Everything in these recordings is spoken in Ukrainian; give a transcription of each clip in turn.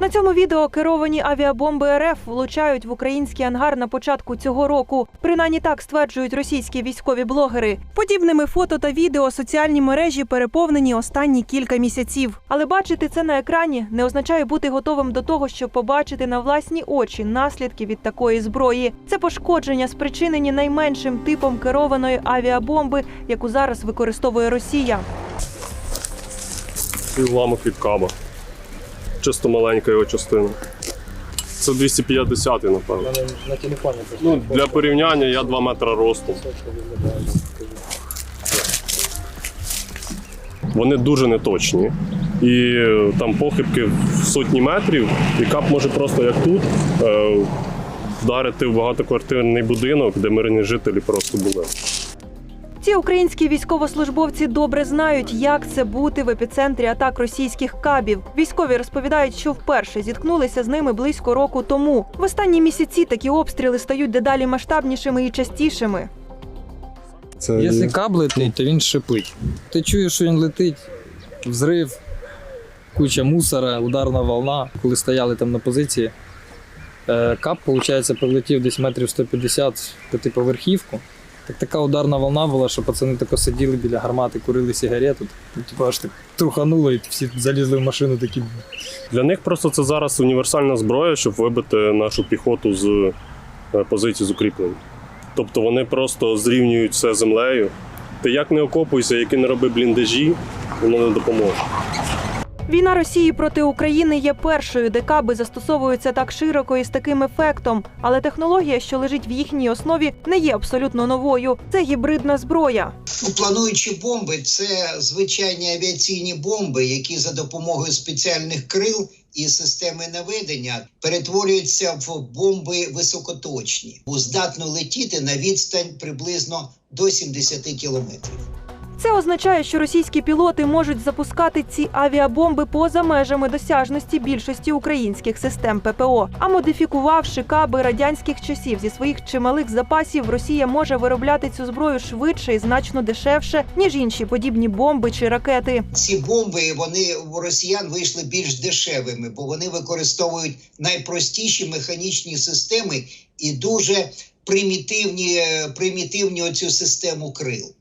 На цьому відео керовані авіабомби РФ влучають в український ангар на початку цього року. Принаймні так стверджують російські військові блогери. Подібними фото та відео соціальні мережі переповнені останні кілька місяців. Але бачити це на екрані не означає бути готовим до того, щоб побачити на власні очі наслідки від такої зброї. Це пошкодження, спричинені найменшим типом керованої авіабомби, яку зараз використовує Росія. уламок від каба. Чисто маленька його частина. Це 250 напевно. на телефоні. Ну, для порівняння я 2 метри росту. Вони дуже неточні. І там похибки в сотні метрів, і кап може просто як тут е, вдарити в багатоквартирний будинок, де мирні жителі просто були. Ці українські військовослужбовці добре знають, як це бути в епіцентрі атак російських кабів. Військові розповідають, що вперше зіткнулися з ними близько року тому. В останні місяці такі обстріли стають дедалі масштабнішими і частішими. Це Якщо каб летить, то він шипить. Ти чуєш, що він летить, взрив, куча мусора, ударна волна. Коли стояли там на позиції, е, кап, виходить, прилетів десь метрів 150 в п'ятиповерхівку. Так така ударна волна була, що пацани тако сиділи біля гармати, курили сигарету. Ну, Типу аж так трухануло, і всі залізли в машину такі. Для них просто це зараз універсальна зброя, щоб вибити нашу піхоту з е, позицій з укріплень. Тобто вони просто зрівнюють все землею. Ти як не окопуйся, які не роби бліндажі, воно не допоможе. Війна Росії проти України є першою, де каби застосовуються так широко і з таким ефектом. Але технологія, що лежить в їхній основі, не є абсолютно новою. Це гібридна зброя. Ну, плануючі бомби це звичайні авіаційні бомби, які за допомогою спеціальних крил і системи наведення перетворюються в бомби високоточні, здатно летіти на відстань приблизно до 70 кілометрів. Це означає, що російські пілоти можуть запускати ці авіабомби поза межами досяжності більшості українських систем ППО. А модифікувавши каби радянських часів зі своїх чималих запасів, Росія може виробляти цю зброю швидше і значно дешевше, ніж інші подібні бомби чи ракети. Ці бомби вони у росіян вийшли більш дешевими, бо вони використовують найпростіші механічні системи і дуже примітивні, е, примітивні оцю систему крил.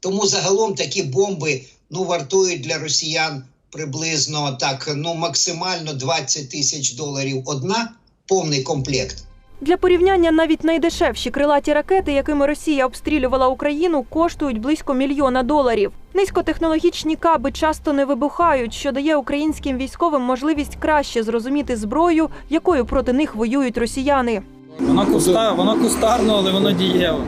Тому загалом такі бомби ну вартують для росіян приблизно так, ну максимально 20 тисяч доларів одна, повний комплект. Для порівняння навіть найдешевші крилаті ракети, якими Росія обстрілювала Україну, коштують близько мільйона доларів. Низькотехнологічні каби часто не вибухають, що дає українським військовим можливість краще зрозуміти зброю, якою проти них воюють росіяни. Воно куста, воно кустарно, але воно дієво.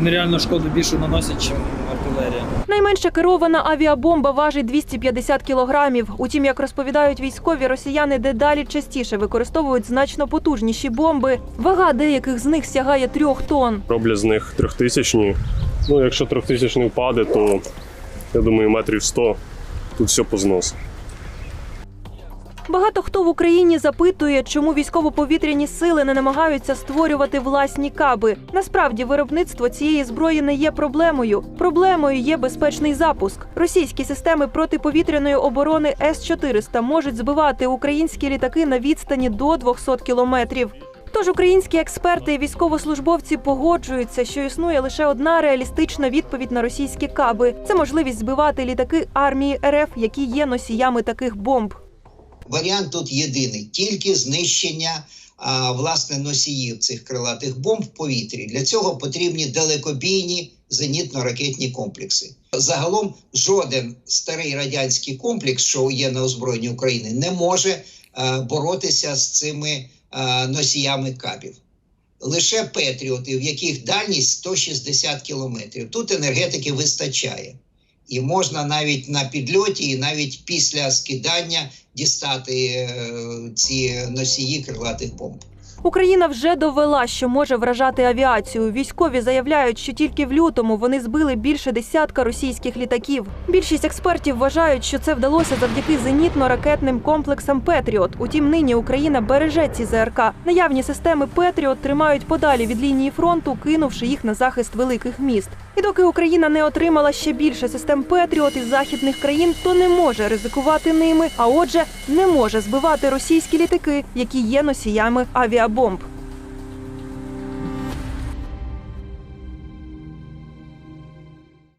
Вони реально шкоду більше наносять, ніж артилерія. Найменша керована авіабомба важить 250 кілограмів. Утім, як розповідають військові, росіяни дедалі частіше використовують значно потужніші бомби. Вага деяких з них сягає трьох тонн. Роблять з них трьохтисячні. Ну, якщо трьохтисячний впаде, то я думаю, метрів 100 тут все познос. Багато хто в Україні запитує, чому військово-повітряні сили не намагаються створювати власні каби. Насправді, виробництво цієї зброї не є проблемою. Проблемою є безпечний запуск. Російські системи протиповітряної оборони С-400 можуть збивати українські літаки на відстані до 200 кілометрів. Тож українські експерти і військовослужбовці погоджуються, що існує лише одна реалістична відповідь на російські каби це можливість збивати літаки армії РФ, які є носіями таких бомб. Варіант тут єдиний: тільки знищення а, власне носіїв цих крилатих бомб в повітрі. Для цього потрібні далекобійні зенітно-ракетні комплекси. Загалом жоден старий радянський комплекс, що є на озброєнні України, не може е, боротися з цими е, носіями кабів. Лише Петріоти, в яких дальність 160 кілометрів. Тут енергетики вистачає. І можна навіть на підльоті, і навіть після скидання дістати е, ці носії крилатих бомб. Україна вже довела, що може вражати авіацію. Військові заявляють, що тільки в лютому вони збили більше десятка російських літаків. Більшість експертів вважають, що це вдалося завдяки зенітно-ракетним комплексам Петріот. Утім, нині Україна береже ці ЗРК. Наявні системи Петріот тримають подалі від лінії фронту, кинувши їх на захист великих міст. І доки Україна не отримала ще більше систем Петріот із західних країн, то не може ризикувати ними, а отже, не може збивати російські літаки, які є носіями авіабомб.